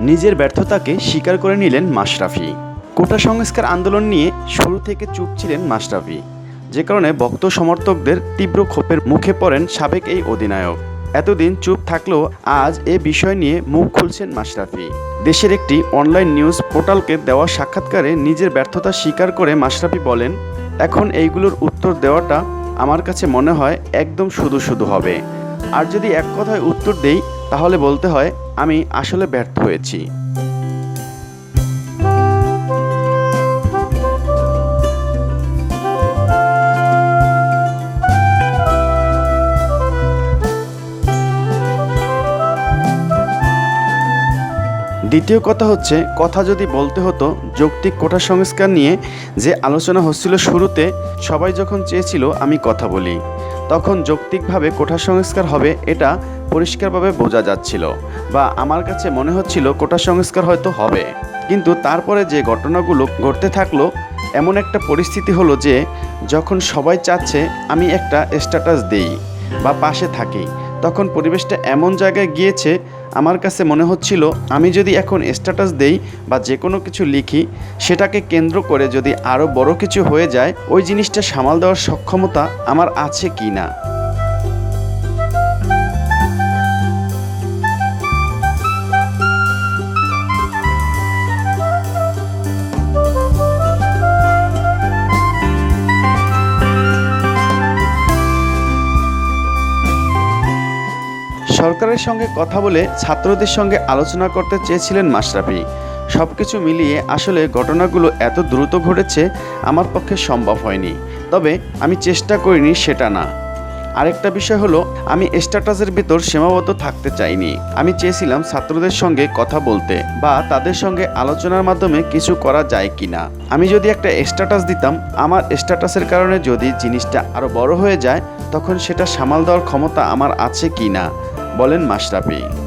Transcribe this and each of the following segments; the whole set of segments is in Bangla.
নিজের ব্যর্থতাকে স্বীকার করে নিলেন মাশরাফি। কোটা সংস্কার আন্দোলন নিয়ে শুরু থেকে চুপ ছিলেন মাশরাফি। যে কারণে ভক্ত সমর্থকদের তীব্র ক্ষোভের মুখে পড়েন সাবেক এই অধিনায়ক। এতদিন চুপ থাকলেও আজ এ বিষয় নিয়ে মুখ খুলছেন মাশরাফি। দেশের একটি অনলাইন নিউজ পোর্টালকে দেওয়া সাক্ষাৎকারে নিজের ব্যর্থতা স্বীকার করে মাশরাফি বলেন, এখন এইগুলোর উত্তর দেওয়াটা আমার কাছে মনে হয় একদম শুধু শুধু হবে। আর যদি এক কথায় উত্তর দেই, তাহলে বলতে হয় আমি আসলে ব্যর্থ হয়েছি। দ্বিতীয় কথা হচ্ছে, কথা যদি বলতে হতো, যৌক্তিক কোটা সংস্কার নিয়ে যে আলোচনা হচ্ছিল শুরুতে, সবাই যখন চেয়েছিল আমি কথা বলি, তখন যৌক্তিকভাবে কোটা সংস্কার হবে এটা পরিষ্কারভাবে বোঝা যাচ্ছিল বা আমার কাছে মনে হচ্ছিল কোটা সংস্কার হয়তো হবে। কিন্তু তারপরে যে ঘটনাগুলো ঘটতে থাকল, এমন একটা পরিস্থিতি হলো যে যখন সবাই চাচ্ছে আমি একটা স্ট্যাটাস দেই বা পাশে থাকি, তখন পরিবেশটা এমন জায়গায় গিয়েছে আমার কাছে মনে হচ্ছিল, আমি যদি এখন স্ট্যাটাস দেই বা যে কোনো কিছু লিখি, সেটাকে কেন্দ্র করে যদি আরও বড় কিছু হয়ে যায়, ওই জিনিসটা সামাল দেওয়ার সক্ষমতা আমার আছে কি না সরকারের সঙ্গে কথা বলে ছাত্রদের সঙ্গে আলোচনা করতে চেয়েছিলেন মাশরাফি। সব কিছু মিলিয়ে আসলে ঘটনাগুলো এত দ্রুত ঘটেছে, আমার পক্ষে সম্ভব হয়নি। তবে আমি চেষ্টা করিনি সেটা না। আরেকটা বিষয় হলো, আমি স্ট্যাটাসের ভিতর সীমাবদ্ধ থাকতে চাইনি। আমি চেয়েছিলাম ছাত্রদের সঙ্গে কথা বলতে বা তাদের সঙ্গে আলোচনার মাধ্যমে কিছু করা যায় কি না আমি যদি একটা স্ট্যাটাস দিতাম, আমার স্ট্যাটাসের কারণে যদি জিনিসটা আরও বড় হয়ে যায়, তখন সেটা সামাল দেওয়ার ক্ষমতা আমার আছে কি না বলেন মাশরাফি।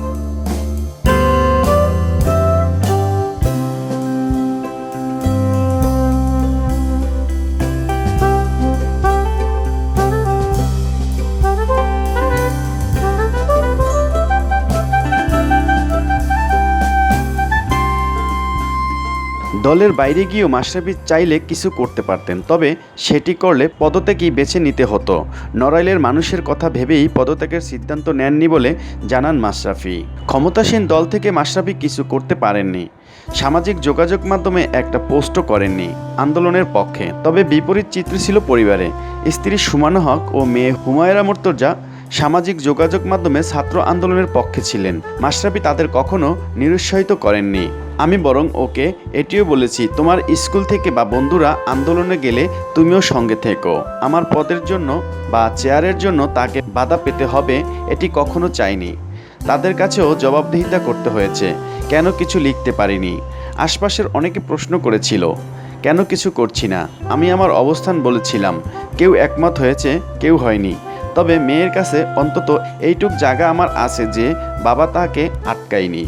দলের বাইরে গিয়েও মাশরাফি চাইলে কিছু করতে পারতেন, তবে সেটি করলে পদত্যাগই বেছে নিতে হতো। নড়াইলের মানুষের কথা ভেবেই পদত্যাগের সিদ্ধান্ত নেননি বলে জানান মাশরাফি। ক্ষমতাসীন দল থেকে মাশরাফি কিছু করতে পারেননি। সামাজিক যোগাযোগ মাধ্যমে একটা পোস্টও করেননি আন্দোলনের পক্ষে। তবে বিপরীত চিত্র ছিল পরিবারে। স্ত্রী সুমান হক ও মেয়ে হুমায়রা মর্তজা সামাজিক যোগাযোগ মাধ্যমে ছাত্র আন্দোলনের পক্ষে ছিলেন। মাশরাফি তাদের কখনো নিরুৎসাহিত করেননি। আমি বরং ওকে এটিও বলেছি, তোমার স্কুল থেকে বা বন্ধুরা আন্দোলনে গেলে তুমিও সঙ্গে থেকো। আমার পদের জন্য বা চেয়ারের জন্য তাকে বাধা পেতে হবে, এটি কখনো চাইনি। তাদের কাছেও জবাবদিহিতা করতে হয়েছে, কেন কিছু লিখতে পারিনি? আশপাশের অনেকে প্রশ্ন করেছিল, কেন কিছু করছি না? আমি আমার অবস্থান বলেছিলাম, কেউ একমত হয়েছে, কেউ হয়নি। তবে মেয়ের কাছে অন্তত এইটুক জায়গা আমার আছে যে, বাবা তাকে আটকায়নি।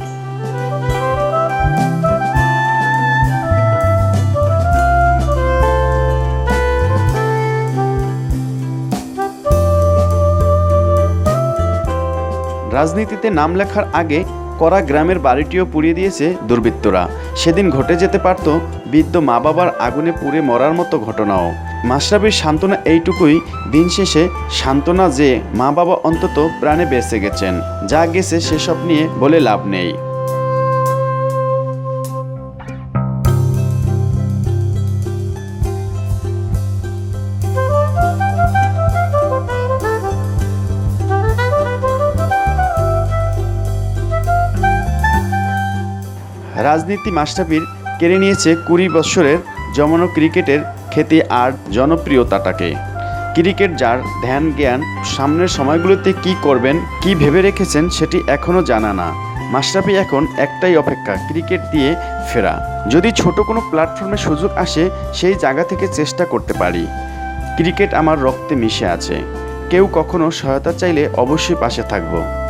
রাজনীতিতে নাম লেখার আগে করা গ্রামের বাড়িটিও পুড়িয়ে দিয়েছে দুর্বৃত্তরা। সেদিন ঘটে যেতে পারত বৃদ্ধ মা বাবার আগুনে পুড়ে মরার মতো ঘটনাও। মাশরাফির সান্ত্বনা এইটুকুই, দিন শেষে সান্ত্বনা যে মা বাবা অন্তত প্রাণে বেঁচে গেছেন, যা গেছে সেসব নিয়ে বলে লাভ নেই। রাজনীতি মাস্টাফির কেড়ে নিয়েছে কুড়ি বৎসরের জমানো ক্রিকেটের খ্যাতি আর জনপ্রিয়তাটাকে। ক্রিকেট যার ধ্যান জ্ঞান, সামনের সময়গুলোতে কি করবেন, কি ভেবে রেখেছেন সেটি এখনও জানা না। মাশরাফি এখন একটাই অপেক্ষা, ক্রিকেট দিয়ে ফেরা। যদি ছোট কোনো প্ল্যাটফর্মে সুযোগ আসে, সেই জায়গা থেকে চেষ্টা করতে পারি। ক্রিকেট আমার রক্তে মিশে আছে। কেউ কখনো সহায়তা চাইলে অবশ্যই পাশে থাকব।